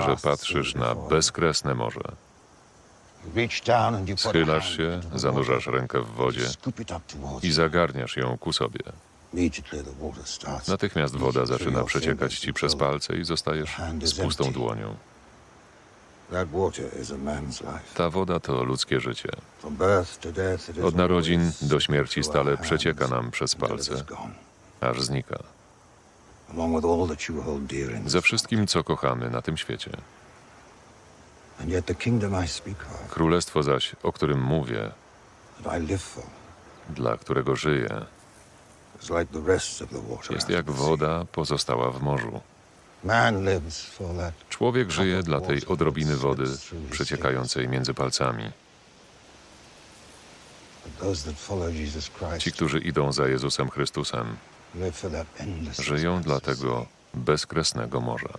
że patrzysz na bezkresne morze. Schylasz się, zanurzasz rękę w wodzie i zagarniasz ją ku sobie. Natychmiast woda zaczyna przeciekać ci przez palce i zostajesz z pustą dłonią. Ta woda to ludzkie życie. Od narodzin do śmierci stale przecieka nam przez palce, aż znika. Ze wszystkim, co kochamy na tym świecie. Królestwo zaś, o którym mówię, dla którego żyję, jest jak woda pozostała w morzu. Człowiek żyje dla tej odrobiny wody przeciekającej między palcami. Ci, którzy idą za Jezusem Chrystusem, żyją dla tego bezkresnego morza.